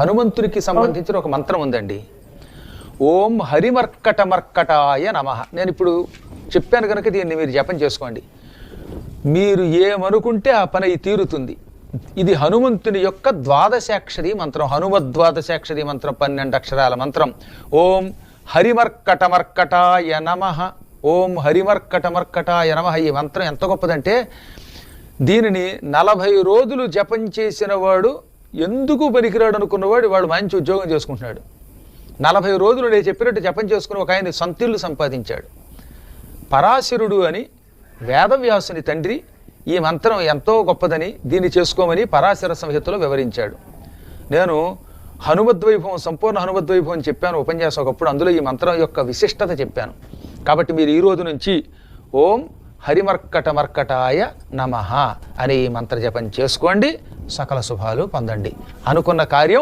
హనుమంతునికి సంబంధించిన ఒక మంత్రం ఉందండి. ఓం హరిమర్కట మర్కటాయ నమ. నేను ఇప్పుడు చెప్పాను కనుక దీన్ని మీరు జపం చేసుకోండి. మీరు ఏమనుకుంటే ఆ పని తీరుతుంది. ఇది హనుమంతుని యొక్క ద్వాదశాక్షరి మంత్రం. హనుమద్వాదశాక్షరి మంత్రం పన్నెండు అక్షరాల మంత్రం. ఓం హరిమర్కటమర్కటాయ నమ. ఓం హరిమర్కటమర్కటాయ నమ. ఈ మంత్రం ఎంత గొప్పదంటే దీనిని నలభై రోజులు జపం చేసిన వాడు ఎందుకు పనికిరాడు అనుకున్నవాడు వాడు మంచి ఉద్యోగం చేసుకుంటున్నాడు. నలభై రోజులు నేను చెప్పినట్టు జపం చేసుకుని ఒక ఆయన సొంతిల్లు సంపాదించాడు. పరాశరుడు అని వేదవ్యాసుని తండ్రి ఈ మంత్రం ఎంతో గొప్పదని దీన్ని చేసుకోమని పరాశర సంహితలో వివరించాడు. నేను హనుమద్వైభవం సంపూర్ణ హనుమద్వైభవం చెప్పాను ఉపన్యాసం ఒకప్పుడు. అందులో ఈ మంత్రం యొక్క విశిష్టత చెప్పాను. కాబట్టి మీరు ఈ రోజు నుంచి ఓం హరిమర్కట మర్కటాయ నమ అనే ఈ మంత్ర జపం చేసుకోండి. సకల శుభాలు పొందండి. అనుకున్న కార్యం